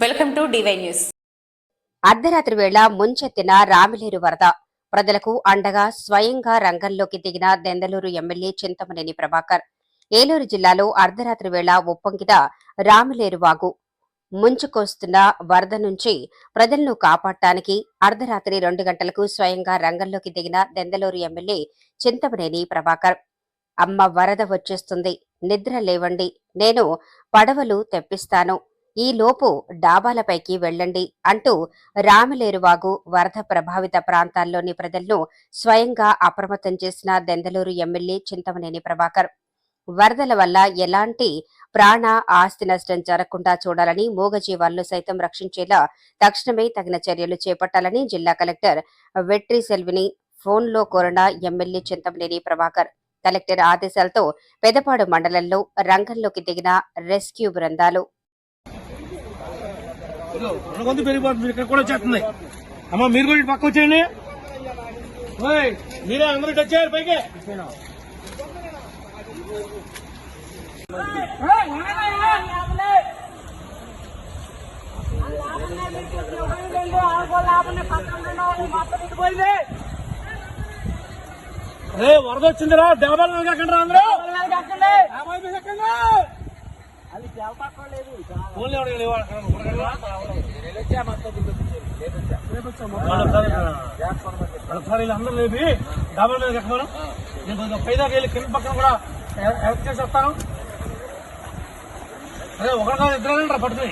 Welcome to DY news. అర్ధరాత్రి వేళ ముంచెత్తిన రామిలేరు వరద. ప్రజలకు అండగా స్వయంగా రంగంలోకి దిగిన దెందలూరు ఎమ్మెల్యే చింతమనేని ప్రభాకర్. ఏలూరు జిల్లాలో అర్ధరాత్రి వేళ ఉప్పొంగిన రామిలేరు వాగు. ముంచుకొస్తున్న వరద నుంచి ప్రజలను కాపాడటానికి అర్ధరాత్రి రెండు గంటలకు స్వయంగా రంగంలోకి దిగిన దెందలూరు ఎమ్మెల్యే చింతమనేని ప్రభాకర్. అమ్మ వరద వచ్చేస్తుంది. నిద్ర లేవండి. నేను పడవలు తెప్పిస్తాను. ఈ లోపు డాబాలపైకి వెళ్ళండి అంటూ రామలేరువాగు వరద ప్రభావిత ప్రాంతాల్లోని ప్రజలను స్వయంగా అప్రమత్తం చేసిన దెందలూరు ఎమ్మెల్యే చింతమనేని ప్రభాకర్. వరదల వల్ల ఎలాంటి ప్రాణ ఆస్తి నష్టం జరగకుండా చూడాలని మూగజీవాలను సైతం రక్షించేలా తక్షణమే తగిన చర్యలు చేపట్టాలని జిల్లా కలెక్టర్ వెట్రి సెల్విని ఫోన్లో కోరిన ఎమ్మెల్యే చింతమనేని ప్రభాకర్. కలెక్టర్ ఆదేశాలతో పెదపాడు మండలంలో రంగంలోకి దిగిన రెస్క్యూ బృందాలు రుణగొంతు పెరిగిపోతుంది ఇక్కడ కూడా వచ్చేస్తుంది. అమ్మ మీరు కూడా పక్క వచ్చేయండి. మీరే అందరూ ఇటు వచ్చారు పైకి. వరద వచ్చిందిరా డాబాలు కాకండి అందరూ. ఒకసారి వీళ్ళందరూ లేపి డాబాల మీద ఎక్కమను నేను కొంచెం పైదాకా వెళ్ళి కింద పక్కన కూడా హెల్ప్- చేసి వస్తాను. అదే ఒకటి ఇద్దరు వెళ్ళండి పడుతుంది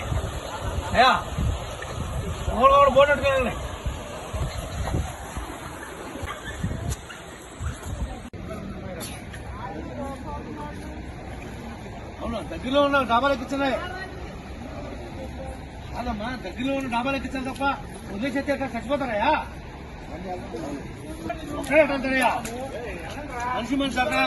అయ్యా. ఒకరు బోర్డు బోట్ పెట్టుకెళ్ళండి అవును దగ్గరలో ఉన్న డాబాలు ఎక్కించున్నాయి కాదమ్మా దగ్గరలో ఉన్న డాబాలు ఎక్కించాలి తప్ప వదిలేసేస్తే ఎట్లా చచ్చిపోతారయ్యా ఒక్కడే అంటారయ్యా మనిషి మనిషి అక్కడ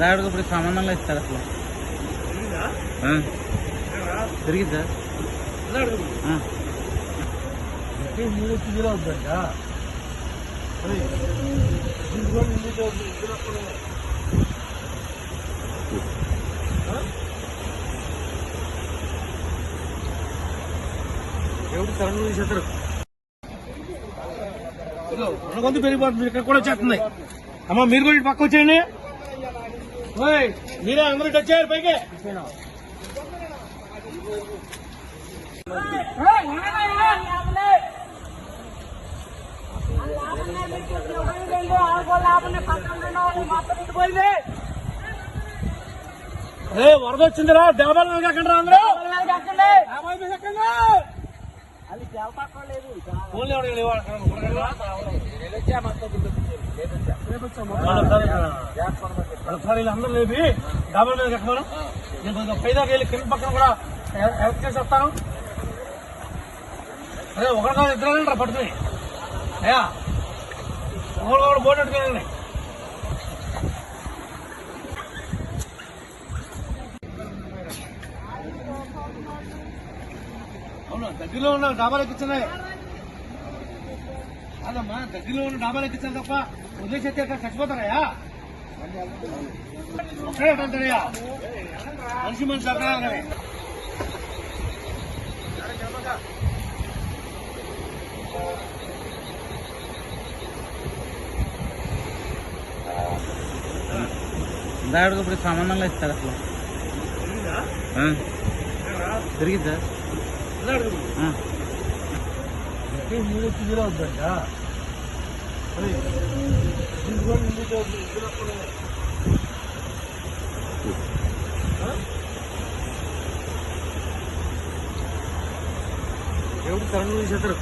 దాడికి ఇప్పుడు సంబంధంలో ఇస్తారు అసలు. ఆ. ఎవరు కరెంట్ తీసేస్తారు రుణగొంతు పెరిగిపోతుంది ఇక్కడ కూడా వచ్చేస్తుంది అమ్మ మీరు కూడా పక్క వచ్చేయండి మీరే అందరూ ఇటు వచ్చారు పైకి. వరద వచ్చిందిరా డాబాలు కాకండి అందరూ. అందరూ లేదు సెకండ్లు. లేపి మీద నేను కొంచెం వెళ్ళి కింద పక్కన కూడా హెల్ప్ హెల్ప్ చేసి వస్తాను. అదే ఒకటి కాదు ఇద్దరు పడుతుంది. అయ్యా ఒకరు ఒకరు బోర్డు పెట్టుకోండి అవును దగ్గరలో ఉన్న డాబాలు ఎక్కించున్నాయి కాదమ్మా దగ్గరలో ఉన్న డాబాలు ఎక్కించాలి తప్ప వదిలేసేస్తే అక్కడ చచ్చిపోతారయ్యా? ఒక్కడే అంటారయ్యా మనిషి మనిషి అక్కడ కానీ దాడికి ఇప్పుడు సంబంధంలో ఇస్తారు అసలు ఆ. తిరిగిద్దా ఆ. మూడు కిలో అవుతుందా ఎవరు కరెంట్ తీసేస్తారు